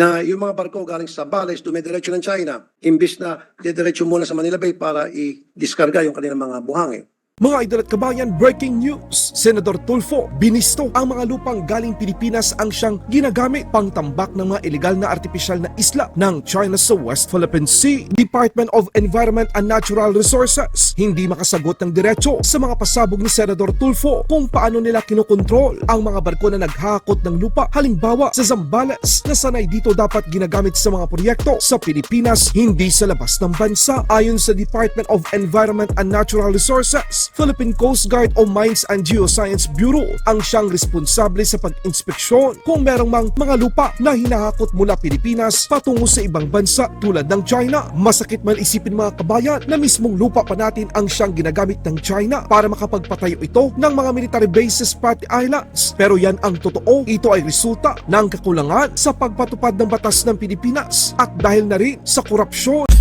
na yung mga barko galing sa Bales dumidiretso ng China imbis na didiretso muna sa Manila Bay para i-diskarga yung kanilang mga buhangin. Mga idol at kabayan, breaking news! Senador Tulfo, binisto ang mga lupang galing Pilipinas ang siyang ginagamit pang tambak ng mga ilegal na artipisyal na isla ng China sa West Philippine Sea. Department of Environment and Natural Resources hindi makasagot ng diretso sa mga pasabog ni Senador Tulfo kung paano nila kinokontrol ang mga barko na naghahakot ng lupa halimbawa sa Zambales na sanay dito dapat ginagamit sa mga proyekto sa Pilipinas hindi sa labas ng bansa. Ayon sa Department of Environment and Natural Resources, Philippine Coast Guard o Mines and Geoscience Bureau ang siyang responsable sa pag-inspeksyon kung merong mang mga lupa na hinahakot mula Pilipinas patungo sa ibang bansa tulad ng China. Masakit man isipin mga kabayan na mismong lupa pa natin ang siyang ginagamit ng China para makapagpatayo ito ng mga military bases pati islands. Pero yan ang totoo, ito ay resulta ng kakulangan sa pagpatupad ng batas ng Pilipinas at dahil na rin sa korupsyon.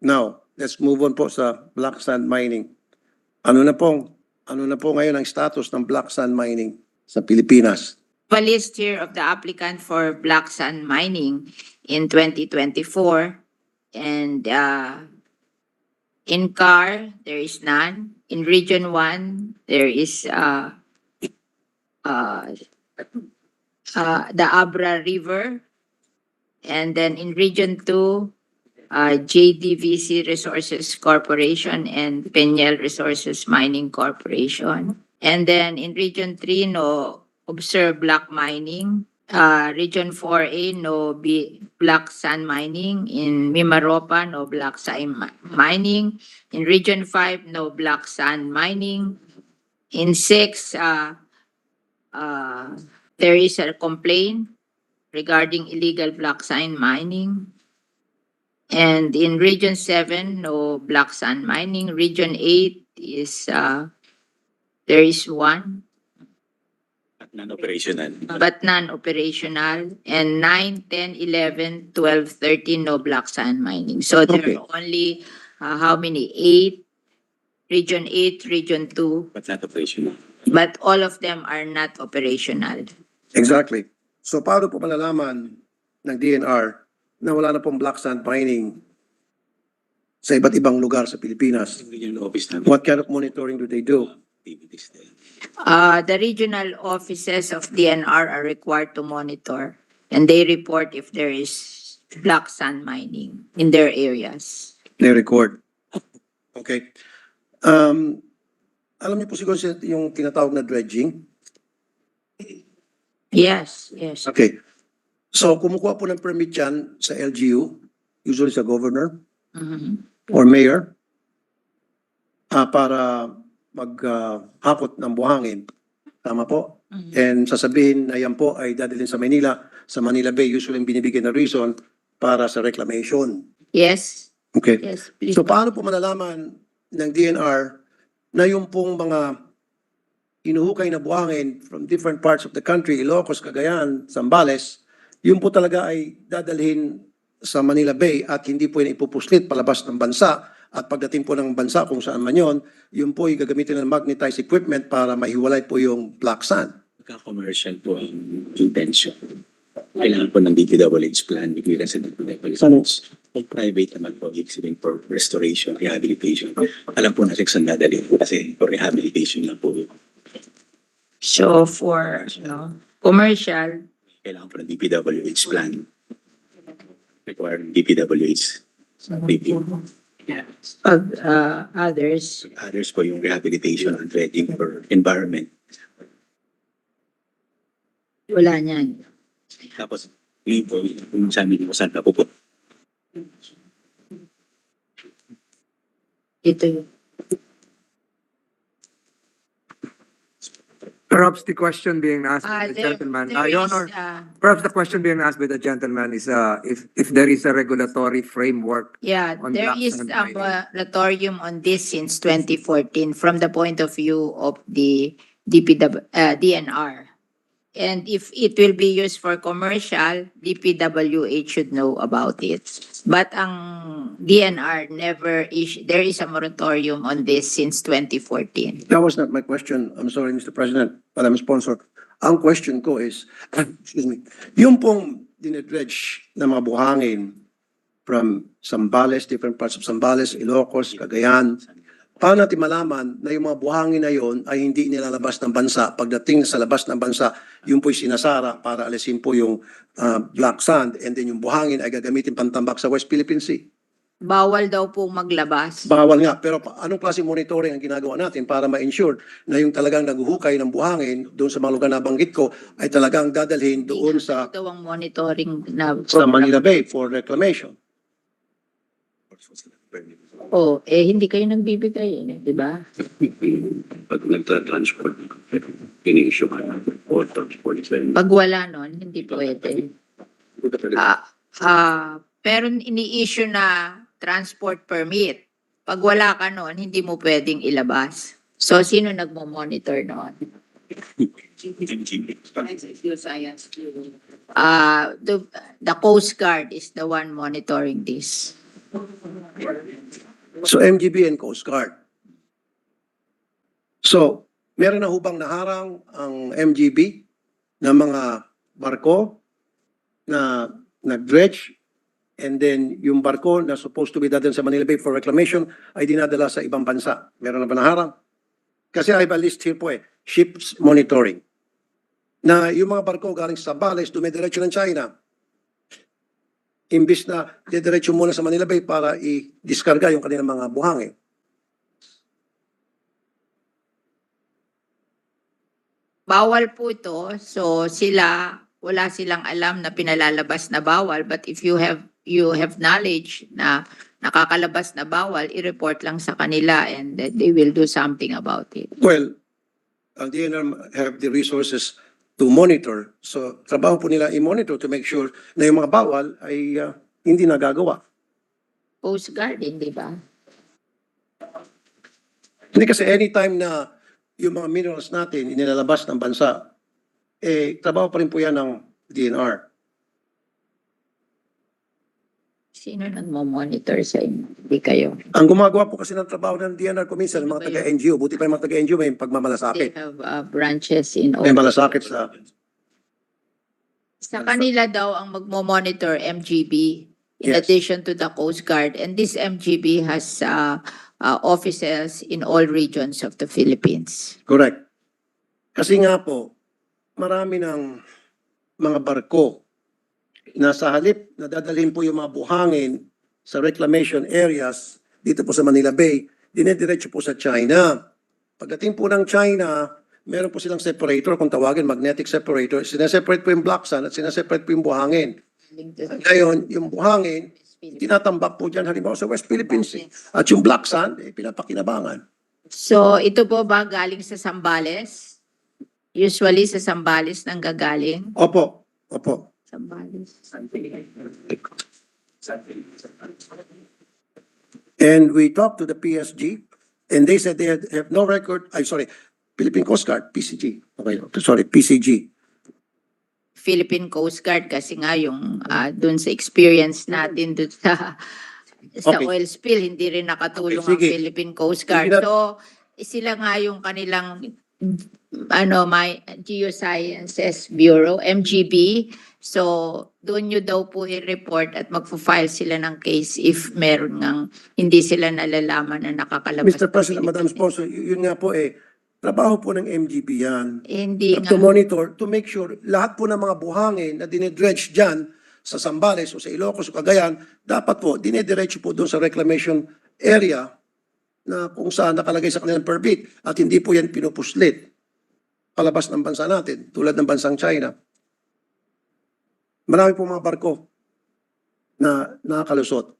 Now, let's move on po sa black sand mining. Ano na pong ano na po ngayon ang status ng black sand mining sa Pilipinas? a list here of the applicant for black sand mining in 2024. And uh, in CAR, there is none. In Region 1, there is uh, uh, uh, the Abra River. And then in Region 2, uh, JDVC Resources Corporation and Peñel Resources Mining Corporation. And then in Region 3, no observe black mining. Uh, Region 4A, no B, black sand mining. In Mimaropa, no black sand mi- mining. In Region 5, no black sand mining. In 6, uh, uh, there is a complaint regarding illegal black sand mining. And in Region 7, no black sand mining. Region 8 is, uh, there is one non-operational. but non-operational. And 9, 10, 11, 12, 13, no black sand mining. So there Okay. are only, uh, how many? Eight, Region 8, Region 2, But not operational. but all of them are not operational. Exactly. So paano po malalaman ng DNR na wala na pong black sand mining sa iba't ibang lugar sa Pilipinas? What kind of monitoring do they do? There. Uh, the regional offices of DNR are required to monitor and they report if there is black sand mining in their areas. They record. Okay. Um, alam niyo po siguro yung tinatawag na dredging? Yes, yes. Okay. So kumukuha po ng permit yan sa LGU, usually sa governor Mhm. or mayor, ah, para maghakot ng buhangin. Tama po? Mhm. And sasabihin na yan po ay dadalhin sa Manila. Sa Manila Bay, usually yung binibigyan na reason para sa reclamation. Yes, Okay. yes, please. So paano po malalaman ng DNR na yung pong mga inuhukay na buhangin from different parts of the country, Ilocos, Cagayan, Zambales, yun po talaga ay dadalhin sa Manila Bay at hindi po yun ipupuslit palabas ng bansa. At pagdating po ng bansa kung saan man yun, yun po ay gagamitin ng magnetized equipment para mahiwalay po yung black sand. Pagka-commercial po ang intention. Kailangan po ng DPWH plan, may clearance and DPWH. Kung private naman po, sabihin for restoration, rehabilitation. Alam po natin saan dadalhin kasi for rehabilitation lang po. So for, no, commercial, Kailangan po ng DPWH plan. Require ng DPWH review. pag uh, others, Others po yung rehabilitation and dredging for environment. wala niyan. Tapos, yun po, yung sa amin kung saan napupunta. Ito yun. Perhaps the question being asked Ah, by the there- gentleman, there uh, Your Honor, perhaps the question being asked by the gentleman is, uh, if, if there is a regulatory framework. Yeah, on there black is sand a mining. moratorium on this since 2014 from the point of view of the DPW, uh, DNR. And if it will be used for commercial, DPWH should know about it. But ang DNR never is, there is a moratorium on this since 2014. That was not my question. I'm sorry, Mr. President, Madam Sponsor. Ang question ko is, excuse me, yung pong dinedredge na mga buhangin from Sambales, different parts of Sambales, Ilocos, Cagayan, paano natin malaman na yung mga buhangin na yon ay hindi nilalabas ng bansa? Pagdating sa labas ng bansa, yun po'y sinasara para alisin po yung ah, black sand and then yung buhangin ay gagamitin pantambak sa West Philippine Sea. Bawal daw po maglabas. Bawal nga. Pero anong klase monitoring ang ginagawa natin para ma-ensure na yung talagang naguhukay ng buhangin doon sa mga lugar na banggit ko ay talagang dadalhin doon sa Ito ang monitoring na sa Manila Bay for reclamation. Oh, eh hindi kayo nagbibigay, eh, di ba? Pag nagtra-transport, ini-issue ka na o transport plan. Pag wala nun, hindi pwede. Ah, ah, pero ini-issue na transport permit. Pag wala ka nun, hindi mo pwedeng ilabas. So, sino nagmo-monitor nun? Ah, the, the Coast Guard is the one monitoring this. So MGB and Coast Guard. So, meron na hubang naharang ang MGB ng mga barko na nag-dredge and then yung barko na supposed to be dadalhin sa Manila Bay for reclamation ay dinadala sa ibang bansa. Meron na ba naharang? Kasi I have list here po eh, ships monitoring. Na yung mga barko galing sa Bales, dumidiretso ng China. Imbis na didiretso muna sa Manila Bay para i-discarga yung kanilang mga buhangin. Bawal po ito. So, sila, wala silang alam na pinalalabas na bawal. But if you have, you have knowledge na nakakalabas na bawal, i-report lang sa kanila and they will do something about it. Well, ang DNR have the resources to monitor. So, trabaho po nila i-monitor to make sure na yung mga bawal ay ah, hindi nagagawa. Coast Guard, hindi ba? Hindi kasi anytime na yung mga minerals natin inilalabas ng bansa, eh, trabaho pa rin po yan ng DNR. Sino nagmo-monitor sa inyo? Hindi kayo. Ang gumagawa po kasi ng trabaho ng DNR kuminsan, mga taga-NGO, buti pa yung mga taga-NGO may They pagmamalasakit. have uh, branches in all. May malasakit sa... Sa kanila daw ang magmo-monitor MGB in Yes. addition to the Coast Guard. And this MGB has uh, uh, offices in all regions of the Philippines. Correct. Kasi nga po, marami ng mga barko na sa halip na dadalhin po yung mga buhangin sa reclamation areas dito po sa Manila Bay, dinediretso po sa China. Pagdating po ng China, meron po silang separator, kung tawagin magnetic separator, sineseparate po yung black sand at sineseparate po yung buhangin. Ngayon, yung buhangin, tinatambak po dyan halimbawa sa West Philippine Sea. At yung black sand, eh, pinapakinabangan. So, ito po ba galing sa Sambales? Usually sa Sambales nang gagaling. Opo, opo. Sambales. And we talked to the PSG, and they said they had, have no record, I'm sorry, Philippine Coast Guard, PCG. Okay, sorry, PCG. Philippine Coast Guard kasi nga yung uh, dun sa experience natin dun sa sa Okay. oil spill, hindi rin nakatulong Okay, ang. Philippine Coast Guard. Sige na- So, sila nga yung kanilang ano, my Geosciences Bureau, MGB. So, doon nyo daw po i-report at magpo-file sila ng case if meron ngang hindi sila nalalaman na nakakalabas. Mr. ng President, Madam Philippines. Sponsor, y- yun nga po eh, trabaho po ng MGB yan. Hindi To nga. monitor, to make sure lahat po ng mga buhangin na dinedredge dyan sa Sambales o sa Ilocos o Cagayan, dapat po dinediretso po doon sa reclamation area na kung saan nakalagay sa kanilang permit at hindi po yan pinupuslit palabas ng bansa natin, tulad ng bansang China. Marami po mga barko na nakakalusot.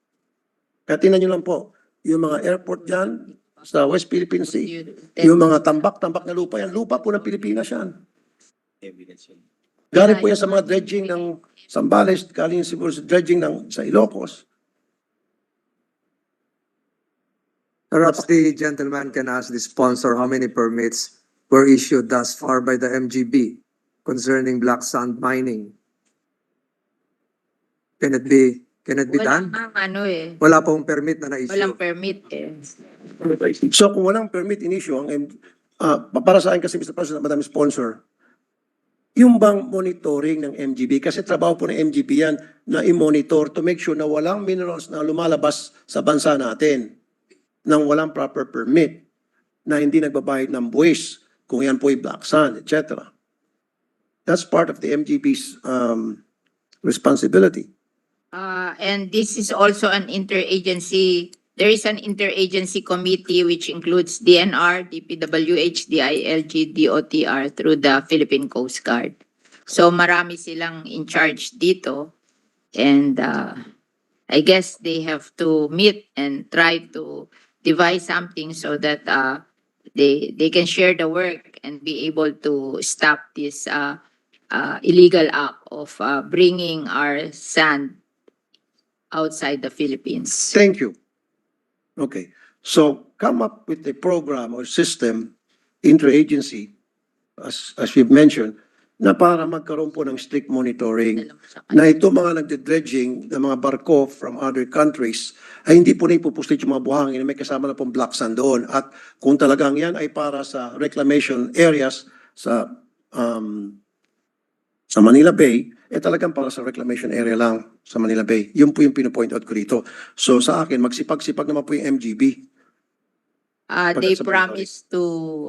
Kaya tingnan nyo lang po, yung mga airport dyan sa West Philippine Sea, yung mga tambak-tambak na lupa yan, lupa po ng Pilipinas yan. Galing po yan sa mga dredging ng Sambales, galing siguro sa dredging ng sa Ilocos. Perhaps the gentleman can ask the sponsor how many permits were issued thus far by the MGB concerning black sand mining. Can it be, can it be Walang done? ano eh. Wala pong permit na na-issue. Walang permit eh. So kung walang permit in issue, ang, M- ah, pa- para sa akin kasi Mr. President, Madam Sponsor, yung bang monitoring ng MGB, kasi trabaho po ng MGB yan na i-monitor to make sure na walang minerals na lumalabas sa bansa natin nang walang proper permit na hindi nagbabayad ng buwis kung yan po ay black sand, etc. That's part of the MGB's um, responsibility. Uh, and this is also an interagency, there is an interagency committee which includes DNR, DPWH, DILG, DOTR through the Philippine Coast Guard. So marami silang in charge dito. And uh, I guess they have to meet and try to devise something so that uh, they, they can share the work and be able to stop this uh, uh, illegal act of uh, bringing our sand outside the Philippines. Thank you. Okay, so come up with a program or system, interagency, as, as you've mentioned, na para magkaroon po ng strict monitoring na ito mga nagde-dredging ng mga barko from other countries ay hindi po na ipupuslit yung mga buhangin na may kasama na pong black sand doon. At kung talagang yan ay para sa reclamation areas sa um, sa Manila Bay, eh talagang para sa reclamation area lang sa Manila Bay. Yun po yung pinopoint out ko dito. So sa akin, magsipag-sipag naman po yung MGB. Uh, Pag they promised to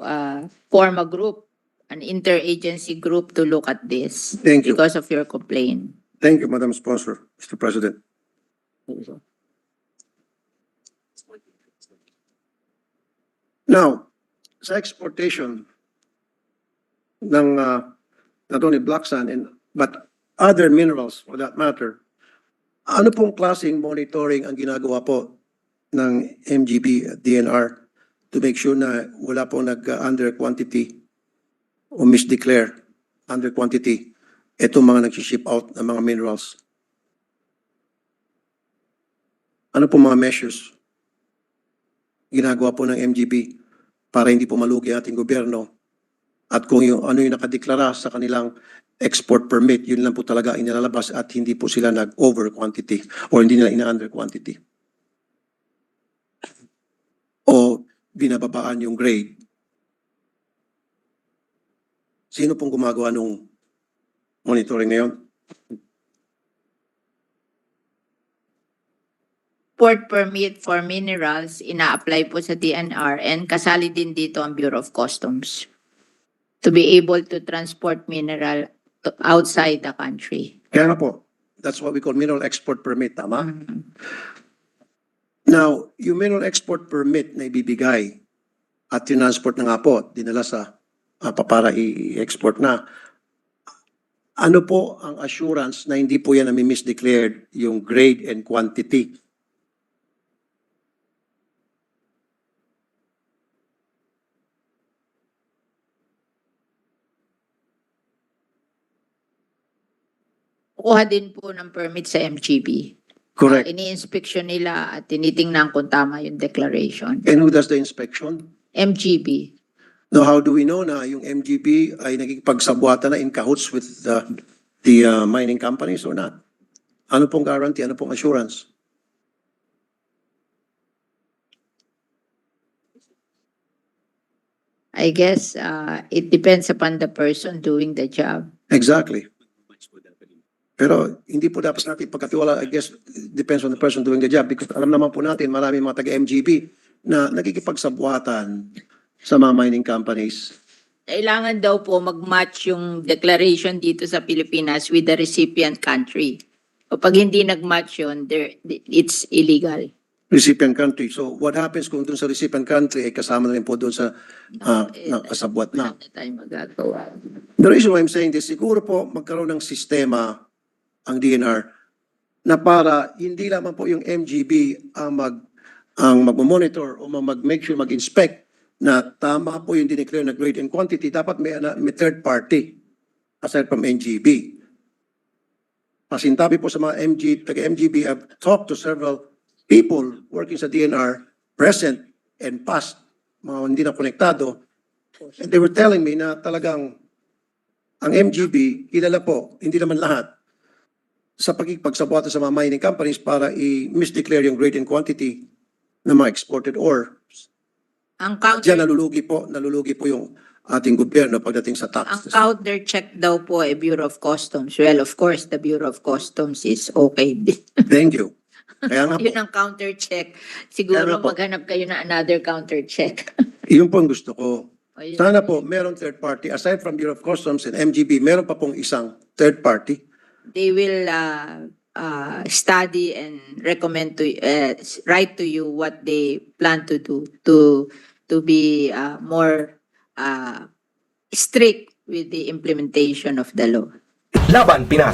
uh, form a group, an interagency group to look at this Thank you. because of your complaint. Thank you, Madam Sponsor, Mr. President. Now, sa exportation ng uh, not only black sand and but other minerals for that matter, ano pong klaseng monitoring ang ginagawa po ng MGB at DNR to make sure na wala pong nag-under quantity o misdeclare under quantity itong mga nag-ship out ng mga minerals? Ano po mga measures ginagawa po ng MGB para hindi po malugi ating gobyerno? At kung yung ano yung nakadeklara sa kanilang export permit, yun lang po talaga inilalabas at hindi po sila nag-over quantity or hindi nila ina-under quantity. O binababaan yung grade. Sino pong gumagawa nung monitoring na yun? Port permit for minerals, ina-apply po sa DNR and kasali din dito ang Bureau of Customs to be able to transport mineral to outside the country. Kaya nga po, that's what we call mineral export permit, tama? Mhm. Now, yung mineral export permit na ibibigay at tinransport na nga po, dinala sa pa- para i-export na. Ano po ang assurance na hindi po yan na misdeclared yung grade and quantity? Kukuha din po ng permit sa MGB. Correct. Ini-inspection nila at tinitingnan kung tama yung declaration. And who does the inspection? MGB. Now, how do we know na yung MGB ay nagkikipagsabwata na in cahoots with the, the uh, mining companies or not? Ano pong guarantee? Ano pong assurance? I guess uh, it depends upon the person doing the job. Exactly. Pero hindi po dapat natin pagkatiwala, I guess, depends on the person doing the job because alam naman po natin, marami mga taga-MGB na nagkikipagsabuatan sa mga mining companies. Kailangan daw po mag-match yung declaration dito sa Pilipinas with the recipient country. Kapag hindi nag-match yun, there, it's illegal. Recipient country. So what happens kung dun sa recipient country ay kasama na rin po dun sa uh, kasabwat na? Wala na magagawa. The reason why I'm saying this, siguro po magkaroon ng sistema ang DNR na para hindi lamang po yung MGB ang mag ang magmo-monitor o mag-make sure mag-inspect na tama po yung dineclare na grade and quantity, dapat may, may third party aside from MGB. Pasintabi po sa mga MG, taga-MGB, I've talked to several people working sa DNR, present and past, mga hindi na konektado, and they were telling me na talagang ang MGB, kilala po, hindi naman lahat, sa pagkikipagsabuata sa mga mining companies para i-misdeclare yung grade and quantity ng mga exported ore. Ang Diyan counter, nalulugi po, nalulugi po yung ating gobyerno pagdating sa Ang taxes. counter check daw po ay Bureau of Customs. Well, of course, the Bureau of Customs is okay. Thank you. Kaya nga po, Yun ang counter check. Siguro po. maghanap kayo na another counter check. yun po ang gusto ko. O, yun. Sana po, meron third party. Aside from Bureau of Customs and MGB, meron pa pong isang third party. They will uh, uh, study and recommend to uh, write to you what they plan to do to to be uh, more uh, strict with the implementation of the law. Laban Pinas.